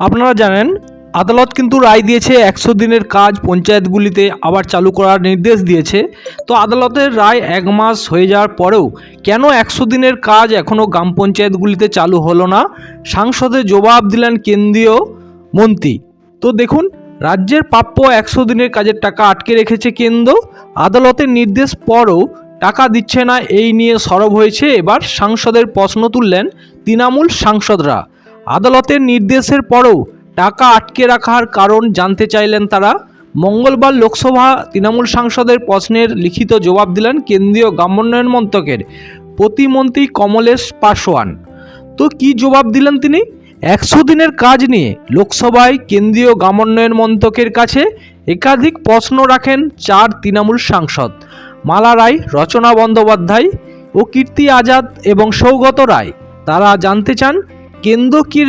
আপনারা জানেন, আদালত কিন্তু রায় দিয়েছে একশো দিনের কাজ পঞ্চায়েতগুলিতে আবার চালু করার নির্দেশ দিয়েছে। তো আদালতের রায় এক মাস হয়ে যাওয়ার পরেও কেন একশো দিনের কাজ এখনও গ্রাম পঞ্চায়েতগুলিতে চালু হলো না? সাংসদে জবাব দিলেন কেন্দ্রীয় মন্ত্রী। তো দেখুন, রাজ্যের প্রাপ্য একশো দিনের কাজের টাকা আটকে রেখেছে কেন্দ্র। আদালতের নির্দেশ পরও টাকা দিচ্ছে না, এই নিয়ে সরব হয়েছে। এবার সাংসদের প্রশ্ন তুললেন তৃণমূল সাংসদরা। আদালতের নির্দেশের পরেও টাকা আটকে রাখার কারণ জানতে চাইলেন তারা। মঙ্গলবার লোকসভা তৃণমূল সাংসদের প্রশ্নের লিখিত জবাব দিলেন কেন্দ্রীয় গ্রামোন্নয়ন মন্ত্রকের প্রতিমন্ত্রী কমলেশ পাসওয়ান তো কি জবাব দিলেন তিনি? একশো দিনের কাজ নিয়ে লোকসভায় কেন্দ্রীয় গ্রামোন্নয়ন মন্ত্রকের কাছে একাধিক প্রশ্ন রাখেন চার তৃণমূল সাংসদ। মালা রায়, রচনা বন্দ্যোপাধ্যায় ও কীর্তি আজাদ এবং সৌগত রায়। তারা জানতে চান কেন্দ্র কি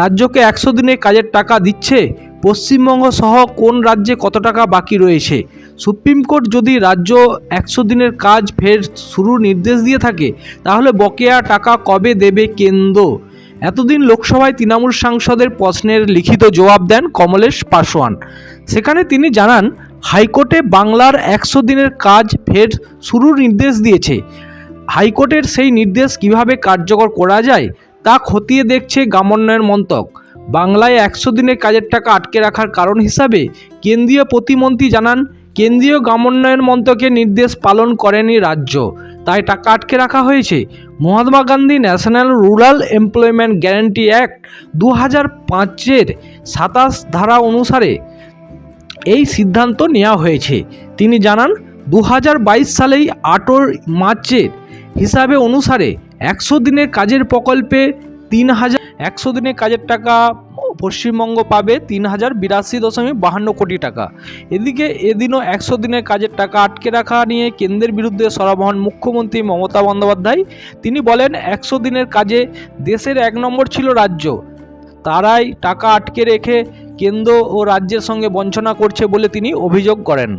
রাজ্যকে একশো দিনের কাজের টাকা দিচ্ছে পশ্চিমবঙ্গ সহ কোন রাজ্যে কত টাকা বাকি রয়েছে? সুপ্রিম কোর্ট যদি রাজ্য একশো দিনের কাজ ফের শুরুর নির্দেশ দিয়ে থাকে, তাহলে বকেয়া টাকা কবে দেবে কেন্দ্র? এতদিন লোকসভায় তৃণমূল সাংসদের প্রশ্নের লিখিত জবাব দেন কমলেশ পাসওয়ান সেখানে তিনি জানান, হাইকোর্টে বাংলার একশো দিনের কাজ ফের শুরুর নির্দেশ দিয়েছে। হাইকোর্টের সেই নির্দেশ কীভাবে কার্যকর করা যায়? তা খতিয়ে দেখছে গ্রামোন্নয়ন মন্ত্রক। বাংলায় একশো দিনের কাজের টাকা আটকে রাখার কারণ হিসাবে কেন্দ্রীয় প্রতিমন্ত্রী জানান, কেন্দ্রীয় গ্রামোন্নয়ন মন্ত্রকের নির্দেশ পালন করেনি রাজ্য। তাই টাকা আটকে রাখা হয়েছে। Mahatma Gandhi national rural employment guarantee act দু হাজার পাঁচের সাতাশ ধারা অনুসারে এই সিদ্ধান্ত নেওয়া হয়েছে। তিনি জানান, দু হাজার বাইশ সালেই আটর মার্চের হিসাবে অনুসারে একশো দিনের কাজের প্রকল্পে তিন হাজার একশো দিনের কাজের টাকা পশ্চিমবঙ্গ পাবে তিন হাজার বিরাশি দশমিক বাহান্ন কোটি টাকা। এদিকে এদিনও একশো দিনের কাজের টাকা আটকে রাখা নিয়ে কেন্দ্রের বিরুদ্ধে সরবহন মুখ্যমন্ত্রী মমতা বন্দ্যোপাধ্যায়। তিনি বলেন, একশো দিনের কাজে দেশের এক নম্বর ছিল রাজ্য। তারাই টাকা আটকে রেখে কেন্দ্র ও রাজ্যের সঙ্গে বঞ্চনা করছে বলে তিনি অভিযোগ করেন।